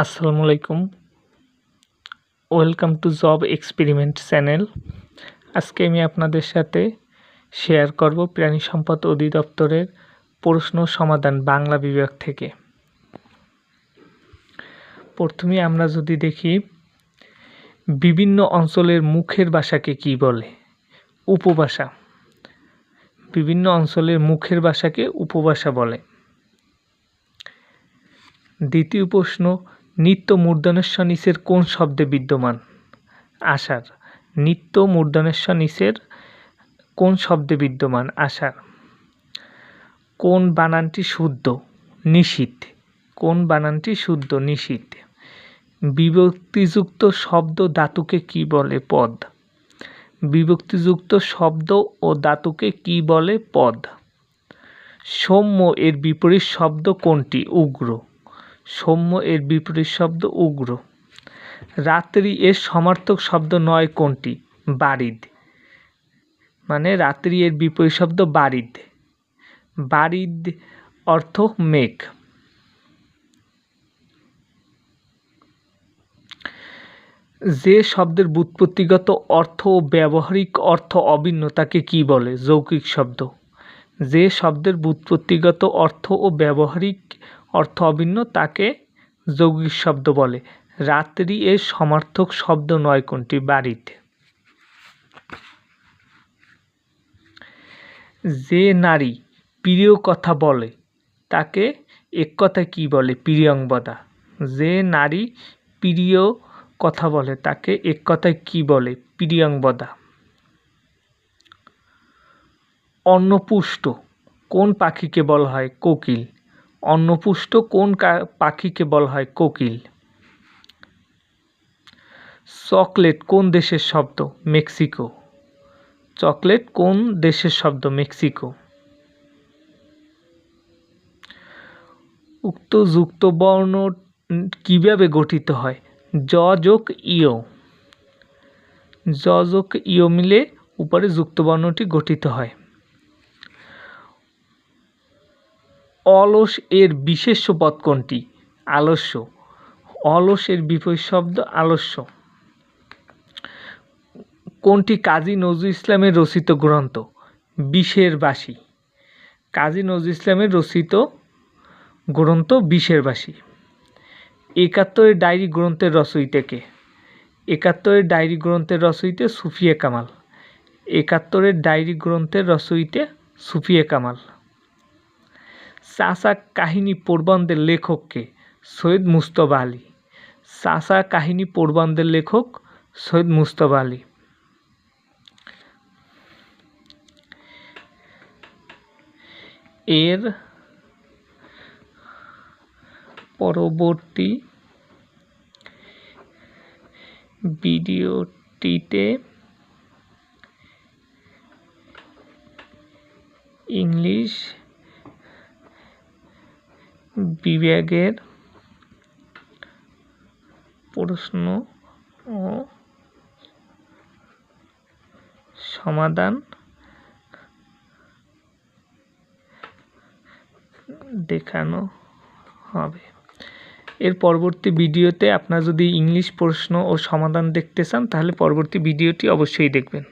আসসালামু আলাইকুম। Welcome to job experiment channel আজকে আমি আপনাদের সাথে শেয়ার করব প্রাণী সম্পদ অধিদপ্তরের প্রশ্ন সমাধান বাংলা বিভাগ থেকে। প্রথমে আমরা যদি দেখি, বিভিন্ন অঞ্চলের মুখের ভাষাকে কি বলে? উপভাষা। বিভিন্ন অঞ্চলের মুখের ভাষাকে উপভাষা বলে। দ্বিতীয় প্রশ্ন নিত্য মূর্ধনেশ্বর নিচের কোন শব্দে বিদ্যমান? আষাঢ়। নিত্য মূর্ধনেশ্বর নিচের কোন শব্দে বিদ্যমান? আষাঢ়। কোন বানানটি শুদ্ধ? নিশীত কোন বানানটি শুদ্ধ? নিশীত বিভক্তিযুক্ত শব্দ ধাতুকে কি বলে পদ? বিভক্তিযুক্ত শব্দ ও ধাতুকে কি বলে পদ? সৌম্য এর বিপরীত শব্দ কোনটি? উগ্র। সৌম্য এর বিপরীত শব্দ উগ্র। রাত্রি এর সমার্থক শব্দ নয় কোনটি? বারিদ। মানে রাত্রি এর বিপরীত শব্দ বারিদ। বারিদ অর্থ মেঘ। যে শব্দের ব্যুৎপত্তিগত অর্থ ও ব্যবহারিক অর্থ অভিন্ন তাকে কি বলে? যৌকিক শব্দ। যে শব্দের ব্যুৎপত্তিগত অর্থ ও ব্যবহারিক অর্থ অভিন্ন তাকে যৌগিক শব্দ বলে। রাত্রি এর সমার্থক শব্দ নয় কোনটি? বাড়িতে। যে নারী প্রিয় কথা বলে, তাকে এক কথা কি বলে? প্রিয়ংবদা যে নারী প্রিয় কথা বলে, তাকে এক কথায় কি বলে? প্রিয়ংবদা অন্নপুষ্ট। কোন পাখিকে বলা হয়? কোকিল। অন্নপুষ্ট কোন পাখিকে বলা হয় কোকিল? চকলেট কোন দেশের শব্দ? মেক্সিকো। চকলেট কোন দেশের শব্দ? মেক্সিকো। উক্ত যুক্ত বর্ণ কীভাবে গঠিত হয়? জ যোগ ইও জ যোগ ইও মিলে উপরে যুক্ত বর্ণটি গঠিত হয়। অলস এর বিশেষ্য পদ কোনটি? আলস্য। অলস এর বিপরীত শব্দ আলস্য। কোনটি কাজী নজরুল ইসলামের রচিত গ্রন্থ? বিশের বাসী। কাজী নজরুল ইসলামের রচিত গ্রন্থ বিশের বাসী। একাত্তরের ডায়েরি গ্রন্থের রচয়িতাকে একাত্তরের ডায়েরি গ্রন্থের রচয়িতা সুফিয়া কামাল। একাত্তরের ডায়েরি গ্রন্থের রচয়িতা সুফিয়া কামাল। চাষা কাহিনী প্রবন্ধের লেখককে সৈয়দ মুস্তফা আলী। চাষা কাহিনী প্রবন্ধের লেখক সৈয়দ মুস্তফা আলী। এর পরবর্তী ভিডিওটিতে ইংলিশ বিভাগের প্রশ্ন ও সমাধান দেখানো হবে। এর পরবর্তী ভিডিওতে আপনারা যদি ইংলিশ প্রশ্ন ও সমাধান দেখতে চান, তাহলে পরবর্তী ভিডিওটি অবশ্যই দেখবেন।